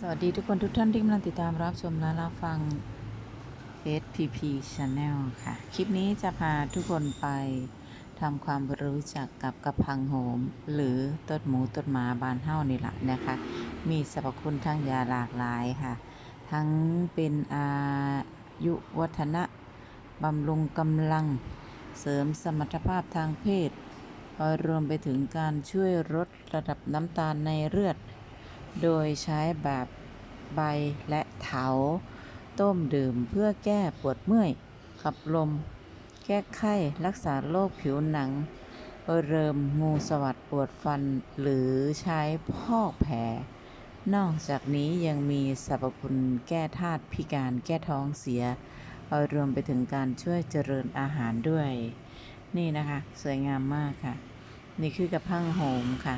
สวัสดีทุกคนทุกท่านที่กำลังติดตามรับชมและรับฟัง SPP Channel ค่ะ คลิปนี้จะพาทุกคนไปทำความรู้จักกับกระพังโหม หรือต้นหมูต้นหมาบานเฮ้านี่แหละนะคะ มีสรรพคุณทางยาหลากหลายค่ะ ทั้งเป็นอายุวัฒนะบำรุงกำลัง เสริมสมรรถภาพทางเพศรวมไปถึงการช่วยลดระดับน้ำตาลในเลือด โดยใช้แบบใบและเถา ต้มดื่มเพื่อแก้ปวดเมื่อย ขับลม แก้ไข้รักษาโรคผิวหนังเริมงูสวัสดปวดฟัน หรือใช้พอกแผล นอกจากนี้ยังมีสรรพคุณแก้ธาตุพิการแก้ท้องเสียรวมไปถึงการช่วยเจริญอาหารด้วย นี่นะคะ สวยงามมากค่ะ นี่คือกระพังโหมค่ะ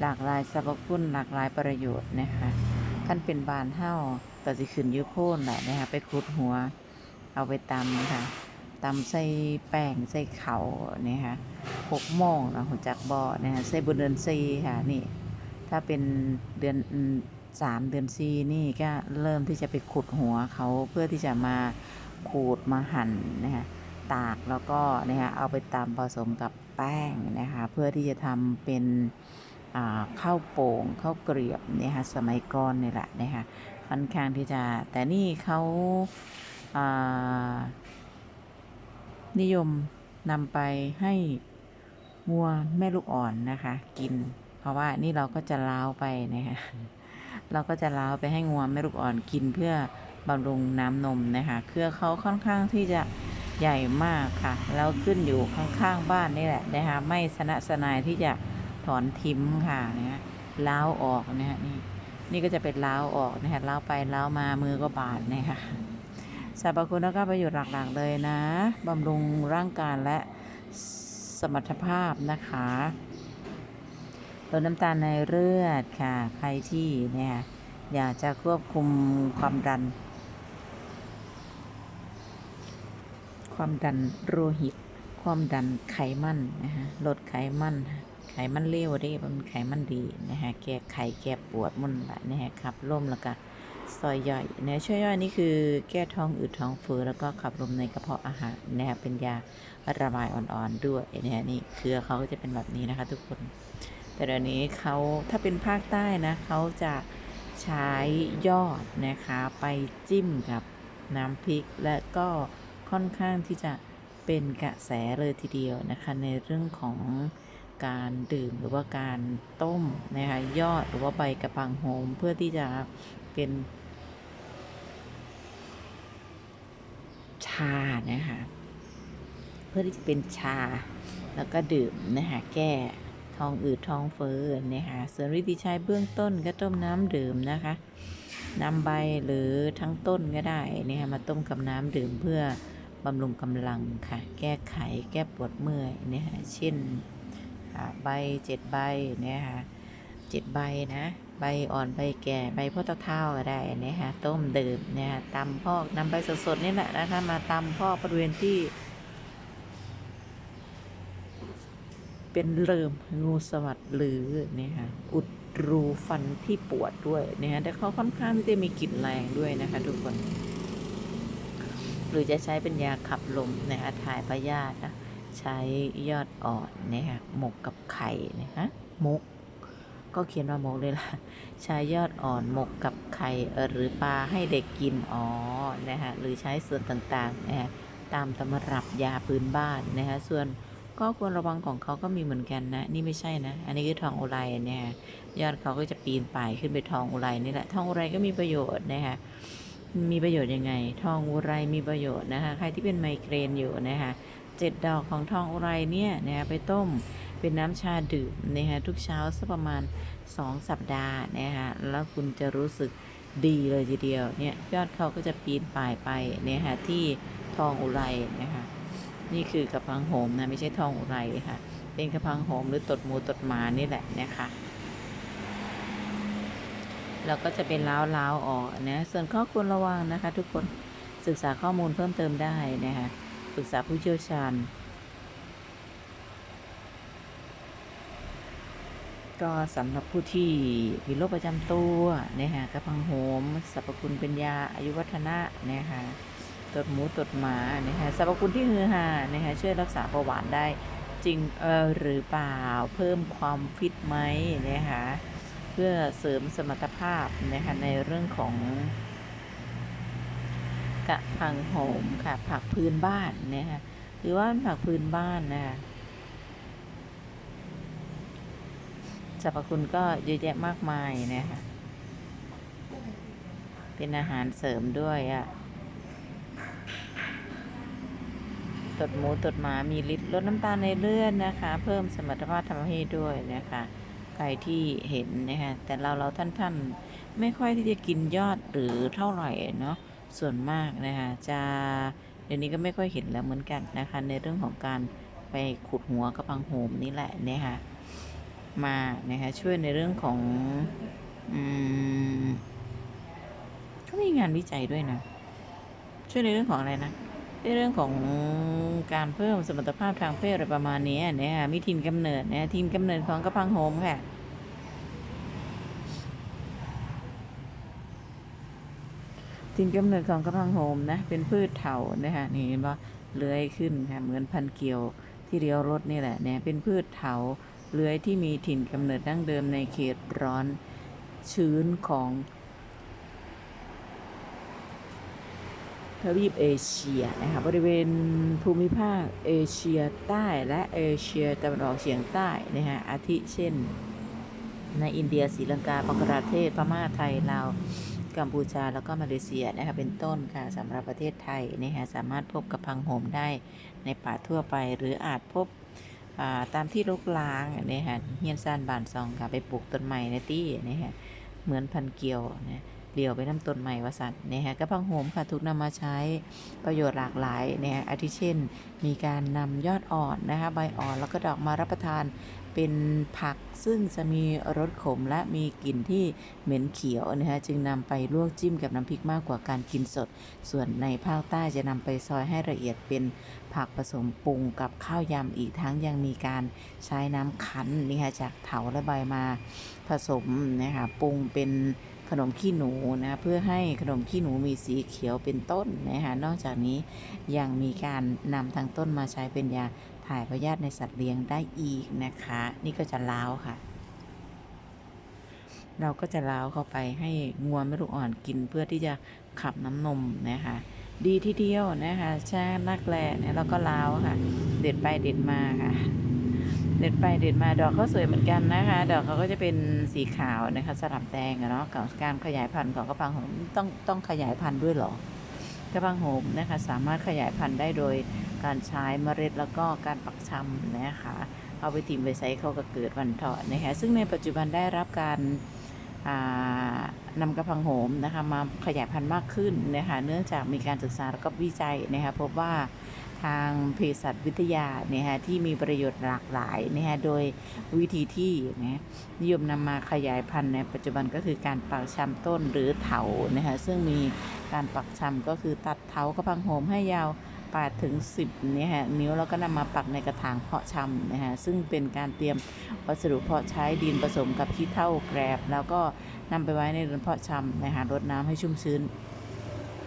หลากหลายสรรพคุณหลากหลายประโยชน์นะคะท่านเป็นบานเฮ้าก็สิขึ้นอยุโพนแหละนะคะไปขุดหัว เอาไปตำนะคะตำใส่แป้งใส่เขานะคะหกโมงนะหัวจักบอนะคะใส่บุญเดือนซีค่ะนี่ ถ้าเป็นเดือนสามเดือนซีนี่ก็เริ่มที่จะไปขุดหัวเขาเพื่อที่จะมาขูดมาหั่นนะคะตากแล้วก็นะคะเอาไปตำผสมกับแป้งนะคะเพื่อที่จะทำเป็น ข้าวโป่งข้าวเกรียบเนี่ยค่ะสมัยก่อนนี่แหละนะคะค่อนข้างที่จะแต่นี่เขาอ่านิยมนำไปให้วัวแม่ลูกอ่อนนะคะ กิน เพราะว่านี่เราก็จะล้าวไปนะคะเราก็จะล้าวไปให้งัวแม่ลูกอ่อนกินเพื่อบำรุงน้ำนมนะคะเครือเขาค่อนข้างที่จะใหญ่มากค่ะ แล้วขึ้นอยู่ข้างๆบ้านนี่แหละนะคะไม่สนะสนายที่จะ ถอนทิ้มค่ะนะฮะล้าวออกนะฮะนี่นี่ก็จะเป็นล้าวออกนะฮะล้าวไปล้าวมามือก็บาดนะคะสรรพคุณแล้วก็ประโยชน์หลักๆเลยนะบำรุงร่างกายและสมรรถภาพนะคะลดน้ำตาลในเลือดค่ะ ใครที่เนี่ยอยากจะควบคุมความดัน ความดันโลหิต ความดันไขมันนะคะลดไขมัน ไขมันเลวด้มันไขมันดีนะฮะแก้ไขแก้ปวดมุ่นละนะฮะขับลมแล้วก็ซอยย่อยนะช่วยย่อยนี่คือแก้ท้องอืดท้องเฟ้อแล้วก็ขับลมในกระเพาะอาหารนะฮะเป็นยาระบายอ่อนๆด้วยนะฮะนี่เครือเขาก็จะเป็นแบบนี้นะคะ ทุกคน แต่เดี๋ยวนี้เขาถ้าเป็นภาคใต้นะเขาจะใช้ยอดนะคะ ไปจิ้มกับน้ำพริกและก็ค่อนข้างที่จะเป็นกระแสเลยทีเดียวนะคะ ในเรื่องของ การดื่มหรือว่าการต้มนะคะยอดหรือว่าใบกระปังโหมเพื่อที่จะเป็นชานะคะเพื่อที่จะเป็นชา แล้วก็ดื่มนะคะแก้ท้องอืดท้องเฟ้อนะคะส่วนวิธีใช้เบื้องต้นก็ต้มน้ำดื่มนะคะนำใบหรือทั้งต้นก็ได้นะคะมาต้มกับน้ำดื่มเพื่อบำรุงกำลังค่ะ แก้ไขแก้ปวดเมื่อยนะคะเช่น ใบเจ็ดใบเนี่ยค่ะเจ็ดใบนะ ใบอ่อนใบแก่ใบพ่อตะเท่าก็ได้เนี่ยค่ะต้มดื่มเนี่ยค่ะตำพอกนำใบสดๆนี่แหละนะคะมาตำพอกบริเวณที่ เป็นเริ่มงูสวัสดหรือเนี่ยค่ะอุดรูฟันที่ปวดด้วยเนี่ยค่ะแต่เขาค่อนข้างที่จะมีกลิ่นแรงด้วยนะคะทุกคน หรือจะใช้เป็นยาขับลมนะคะถ่ายพยาธินะ ใช้ยอดอ่อนนะคะหมกกับไข่นะคะมก ก็เขียนว่ามกเลยล่ะ ใช้ยอดอ่อนหมกกับไข่หรือปลาให้เด็กกินอ๋อนะคะหรือใช้ส่วนต่างๆนะคะตามตำรับยาพื้นบ้านนะคะส่วนก็ควรระวังของเขาก็มีเหมือนกันนะ นี่ไม่ใช่นะ อันนี้คือทองอุไรเนี่ยยอดเขาก็จะปีนป่ายขึ้นไปทองอุไรนี่แหละ ทองอุไรก็มีประโยชน์นะคะมีประโยชน์ยังไง ทองอุไรมีประโยชน์นะคะ ใครที่เป็นไมเกรนอยู่นะคะ เจ็ดดอกของทองอุไรเนี่ยนะไปต้มเป็นน้ำชาดื่มนะคะทุกเช้าสักประมาณ 2 สัปดาห์นะคะแล้วคุณจะรู้สึกดีเลยทีเดียวเนี่ยยอดเขาก็จะปีนป่ายไปเนี่ยค่ะที่ทองอุไรนะคะนี่คือกระพังโหมนะไม่ใช่ทองอุไรค่ะ เป็นกระพังโหมหรือตดมูตดหมานี่แหละนะคะแล้วก็จะเป็นล้าวล้าวๆออกนะส่วนข้อควรระวังนะคะ ทุกคนศึกษาข้อมูลเพิ่มเติมได้นะคะ ปรึกษาผู้เชี่ยวชาญ ก็สำหรับผู้ที่มีโรคประจำตัวนะคะกระพังโหมสรรพคุณเป็นยาอายุวัฒนะนะคะตดหมูตดหมานะคะสรรพคุณที่ฮือฮานะคะช่วยรักษาเบาหวานได้จริงเออหรือเปล่าเพิ่มความฟิตไหมนะคะเพื่อเสริมสมรรถภาพนะคะในเรื่องของ กะพังโหมค่ะ ผักพื้นบ้านนะคะถือว่าผักพื้นบ้านนะคะสรรพคุณก็เยอะแยะมากมายนะคะเป็นอาหารเสริมด้วยอะ่ะตดหมูตดหมามีฤทธิ์ลดน้ำตาลในเลือดนะคะ เพิ่มสมรรถภาพทางเพศด้วยนะคะใครที่เห็นนะคะแต่เราเราท่านท่านๆไม่ค่อยที่จะกินยอดหรือเท่าไหร่เนาะ ส่วนมากนะคะจะเดี๋ยวนี้ก็ไม่ค่อยเห็นแล้วเหมือนกันนะคะ ในเรื่องของการไปขุดหัวกระพังโหมนี่แหละนะคะมานะคะช่วยในเรื่องของอืมเขามีงานวิจัยด้วยนะ ช่วยในเรื่องของอะไรนะในเรื่องของการเพิ่มสมรรถภาพทางเพศอะไรประมาณนี้นะคะมีทีมกำเนิดนะทีมกำเนิดของกระพังโหมค่ะ ทีมกำเนิดของกระพังโหมนะ เป็นพืชเถานะคะนี่เห็นปะเลื้อยขึ้นค่ะเหมือนพันเกี่ยวที่เลี้ยวรถนี่แหละเนี่ยเป็นพืชเถาเลื้อยที่มีถิ่นกำเนิดดั้งเดิมในเขตร้อนชื้นของทวีปเอเชียนะคะบริเวณภูมิภาคเอเชียใต้และเอเชียตะวันออกเฉียงใต้นะคะอาทิเช่น ในอินเดียศรีลังกาบังกลาเทศพม่าไทยลาว กัมพูชาแล้วก็มาเลเซียนะคะเป็นต้นค่ะสำหรับประเทศไทยนะคะสามารถพบกับพังโหมได้ในป่าทั่วไป หรืออาจพบาตามที่รกร้างนะคะเฮียนซ่านบานซองค่ะไปปลูกต้นใหม่ในที่เนี่ยฮะเหมือนพันเกียวนะ เดี่ยวไปน้ำต้นใหม่วสันเนี่ยฮะกระพังโหมค่ะถูกนำมาใช้ประโยชน์หลากหลายเนี่ยฮะอาทิเช่น มีการนำยอดอ่อนนะคะใบอ่อนแล้วก็ดอกมารับประทานเป็นผักซึ่งจะมีรสขมและมีกลิ่นที่เหม็นเขียวนะฮะจึงนำไปลวกจิ้มกับน้ำพริกมากกว่าการกินสด ส่วนในภาคใต้จะนำไปซอยให้ละเอียดเป็นผักผสมปรุงกับข้าวยำอีกทั้งยังมีการใช้น้ำคั้นนี่ค่ะจากเถาและใบมาผสมนะคะปรุงเป็น ขนมขี้หนูนะเพื่อให้ขนมขี้หนูมีสีเขียวเป็นต้นนะคะนอกจากนี้ยังมีการนำทางต้นมาใช้เป็นยาถ่ายพยาธิในสัตว์เลี้ยงได้อีกนะคะ นี่ก็จะล้าวค่ะ เราก็จะล้าวเข้าไปให้งัวไม่ลูกอ่อนกินเพื่อที่จะขับน้ำนมนะคะดีทีเดียวนะคะแช่นักแลเนี่ยแล้วก็ล้าวค่ะ เด็ดไปเด็ดมาค่ะ เด็ดไปเด็ดมาดอกเขาสวยเหมือนกันนะคะ ดอกเขาก็จะเป็นสีขาวนะคะสลับแดงอะเนาะกับการขยายพันธุ์ของกระพังหมต้องต้องขยายพันธุ์ด้วยหรอกระพังหมนะคะสามารถขยายพันธุ์ได้โดยการใช้เมล็ดแล้วก็การปักชำนะคะเอาไปทิมไปใส่เขาก็เกิดวันเถาะนะคะซึ่งในปัจจุบันได้รับการนำกระพังโหมนะคะมาขยายพันธุ์มากขึ้นนะคะเนื่องจากมีการศึกษาแล้วก็วิจัยนะคะพบว่า ทางเภสัชวิทยาเนี่ยฮะที่มีประโยชน์หลากหลายเนะฮะโดยวิธีที่นะนิยมนำมาขยายพันธุ์ในปัจจุบันก็คือการปักชำต้นหรือเถานะคะซึ่งมีการปักชำก็คือตัดเถากระพังโหมให้ยาว8ถึง 10เนี่ยฮะนิ้วแล้วก็นำมาปักในกระถางเพาะชำนะฮะซึ่งเป็นการเตรียมวัสดุเพาะใช้ดินผสมกับขี้เถ้าแกรบ แล้วก็นำไปไว้ในเรือนเพาะชำนะฮะรดน้ำให้ชุ่มชื้น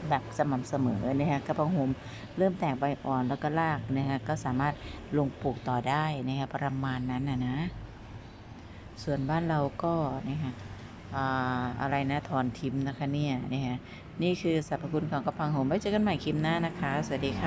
แบบสม่ำเสมอนะฮะกระเพาะโหมเริ่มแตกใบอ่อนแล้วก็รากนะฮะก็สามารถลงปลูกต่อได้นะฮะประมาณนั้นนะนะ ส่วนบ้านเราก็นะฮะอ่าอะไรนะถอนทิมนะคะเนี่ยนะฮะนี่คือสรรพคุณของกระเพาะโหมไว้เจอกันใหม่คลิปหน้านะคะ สวัสดีค่ะ